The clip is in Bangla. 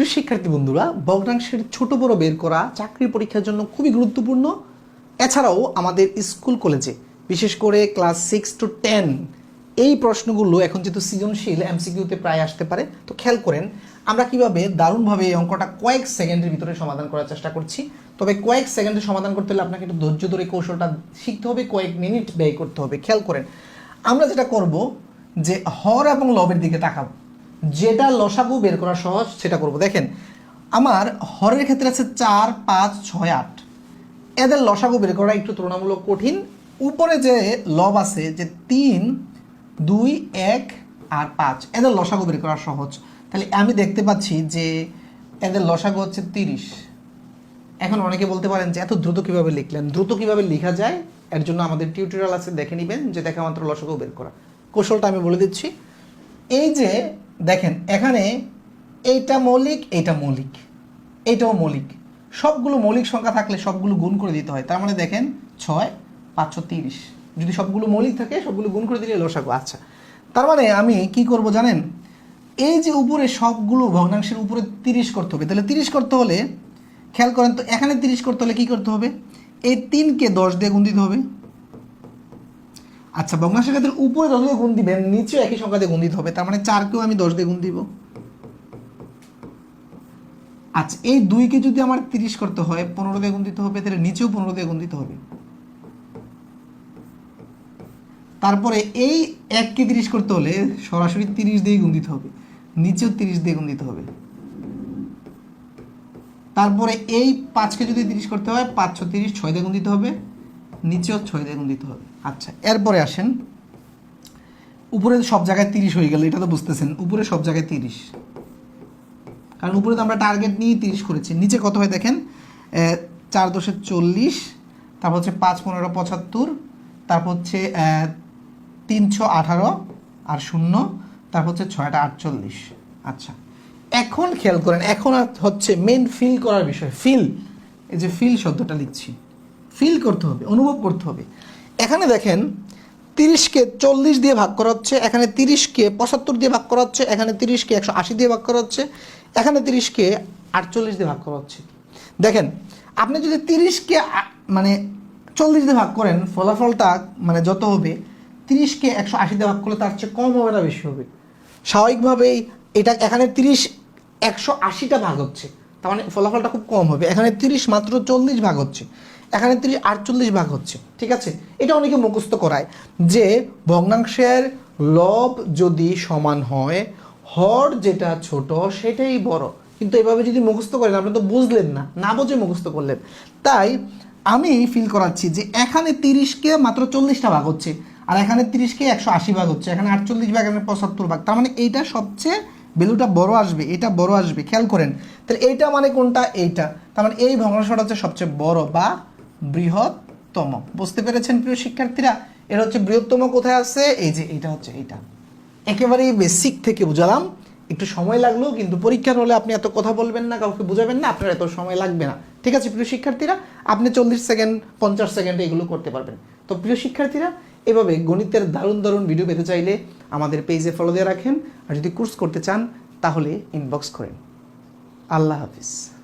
প্রিয় শিক্ষার্থী বন্ধুরা, ভগ্নাংশের ছোট বড় বের করা চাকরির পরীক্ষার জন্য খুবই গুরুত্বপূর্ণ। এছাড়াও আমাদের স্কুল কলেজে, বিশেষ করে ক্লাস সিক্স টু টেন এই প্রশ্নগুলো এখন যেহেতু সৃজনশীল এমসিকিউতে প্রায় আসতে পারে, তো খেয়াল করেন, আমরা কীভাবে দারুণভাবে এই অঙ্কটা কয়েক সেকেন্ডের ভিতরে সমাধান করার চেষ্টা করছি। তবে কয়েক সেকেন্ডে সমাধান করতে হলে আপনাকে একটু ধৈর্য ধরে কৌশলটা শিখতে হবে, কয়েক মিনিট ব্যয় করতে হবে, খেয়াল করেন। আমরা যেটা করব যে হর এবং লবের দিকে তাকাবো। যেটা লসাগু বের করা সহজ, সেটা করব। দেখেন, আমার হরের ক্ষেত্রে আছে চার, পাঁচ, ছয়, আট। এদের লসাগু বের করা একটু তুলনামূলক কঠিন। উপরে যে লব আছে, যে তিন, দুই, এক আর পাঁচ, এদের লসাগু বের করা সহজ। তাহলে আমি দেখতে পাচ্ছি যে এদের লসাগু হচ্ছে তিরিশ। এখন অনেকে বলতে পারেন যে এত দ্রুত কীভাবে লিখলেন? দ্রুত কীভাবে লেখা যায়? এর জন্য আমাদের টিউটোরিয়াল আছে, দেখে নেবেন, যে দেখা মাত্র লসাগু বের করা। কৌশলটা আমি বলে দিচ্ছি। এই যে দেখেন, এখানে এইটা মৌলিক এইটা মৌলিক, এইটাও মৌলিক। সবগুলো মৌলিক সংখ্যা থাকলে সবগুলো গুণ করে দিতে হয়। তার মানে দেখেন, ছয়, পাঁচশো তিরিশ। যদি সবগুলো মৌলিক থাকে, সবগুলো গুণ করে দিলে লসাগু। আচ্ছা তার মানে আমি কি করব জানেন? এই যে উপরে সবগুলো ভগ্নাংশের উপরে তিরিশ করতে হবে, তাহলে তিরিশ করতে হলে, খেয়াল করেন তো, এখানে তিরিশ করতে হলে কি করতে হবে? এই তিনকে দশ দিয়ে গুণ দিতে হবে। আচ্ছা ভগ্নাংশের ক্ষেত্রে উপরে দশ দিয়ে গুণ দিবেন নিচে একই সংখ্যা দিয়ে গুণ দিতে হবে, তার মানে চারকেও আমি দশ দিয়ে গুণ দিব। আচ্ছা এই দুইকে যদি আমার তিরিশ করতে হয়, পনেরো দিয়ে গুণ দিতে হবে, তাহলে নিচেও পনেরো দিয়ে গুণ দিতে হবে। তারপরে এই এককে তিরিশ করতে হলে সরাসরি তিরিশ দিয়ে গুণ দিতে হবে, নিচেও তিরিশ দিয়ে গুণ দিতে হবে। তারপরে এই পাঁচকে যদি তিরিশ করতে হয়, পাঁচশো তিরিশ, ছয় দিয়ে গুণ দিতে হবে, নিচেও ছয় দিয়ে গুণ দিতে হবে। আচ্ছা এরপরে আসেন। উপরে সব জায়গায় তিরিশ হয়ে গেল, এটা তো বুঝতেছেন। উপরে সব জায়গায় তিরিশ। কারণ উপরে তো আমরা টার্গেট নিয়ে তিরিশ করেছি। নিচে কত হয় দেখেন? চার দশে চল্লিশ, তারপর হচ্ছে পাঁচ পনেরো পঁচাত্তর, তারপর হচ্ছে তিনশো আঠারো আর শূন্য, তারপর হচ্ছে ছয়টা আটচল্লিশ। আচ্ছা এখন খেয়াল করেন, এখন হচ্ছে মেন ফিল করার বিষয়। ফিল এই যে ফিল শব্দটা লিখছি। ফিল করতে হবে, অনুভব করতে হবে। এখানে দেখেন তিরিশকে চল্লিশ দিয়ে ভাগ করা হচ্ছে, এখানে তিরিশকে পঁচাত্তর দিয়ে ভাগ করা হচ্ছে, এখানে তিরিশকে একশো আশি দিয়ে ভাগ করা হচ্ছে, এখানে তিরিশকে আটচল্লিশ দিয়ে ভাগ করা হচ্ছে। দেখেন, আপনি যদি তিরিশকে মানে চল্লিশ দিয়ে ভাগ করেন, ফলাফলটা মানে যত হবে, তিরিশকে একশো আশি দিয়ে ভাগ করলে তার চেয়ে কম হবে না, বেশি হবে। স্বাভাবিকভাবেই এটা, এখানে তিরিশ একশো আশিটা ভাগ হচ্ছে, তার মানে ফলাফলটা খুব কম হবে, এখানে তিরিশ মাত্র চল্লিশ ভাগ হচ্ছে। এখানে তিরিশ আটচল্লিশ ভাগ হচ্ছে, ঠিক আছে? এটা অনেকে মুখস্থ করায় যে ভগ্নাংশের লব যদি সমান হয়, হর যেটা ছোট সেটাই বড়। কিন্তু এভাবে যদি মুখস্থ করেন, আপনি তো বুঝলেন না না বুঝে মুখস্থ করলেন। তাই আমি ফিল করাচ্ছি যে এখানে তিরিশকে মাত্র চল্লিশটা ভাগ হচ্ছে, আর এখানে তিরিশকে একশো আশি ভাগ হচ্ছে, এখানে আটচল্লিশ ভাগ, এখানে পঁচাত্তর ভাগ। তার মানে এইটা সবচেয়ে ভ্যালুটা বড় আসবে, এটা বড় আসবে। খেয়াল করেন, তাহলে এইটা মানে কোনটা? এইটা। তার মানে এই ভগ্নাংশটা হচ্ছে সবচেয়ে বড় বা বৃহত্তম। বুঝতে পেরেছেন প্রিয় শিক্ষার্থীরা? এটা হচ্ছে বৃহত্তম কোথায় আছে এই যে এটা হচ্ছে এইটা। একেবারেই বেসিক থেকে বুঝালাম। একটু সময় লাগল, কিন্তু পরীক্ষার হলে আপনি এত কথা বলবেন না, কাউকে বুঝাবেন না, আপনার এত সময় লাগবে না। ঠিক আছে প্রিয় শিক্ষার্থীরা? আপনি চল্লিশ সেকেন্ড, পঞ্চাশ সেকেন্ড এগুলো করতে পারবেন। তো প্রিয় শিক্ষার্থীরা, এভাবে গণিতের দারুণ দারুণ ভিডিও পেতে চাইলে আমাদের পেজে ফলো দিয়ে রাখেন। আর যদি কোর্স করতে চান, তাহলে ইনবক্স করেন। আল্লাহ হাফিজ।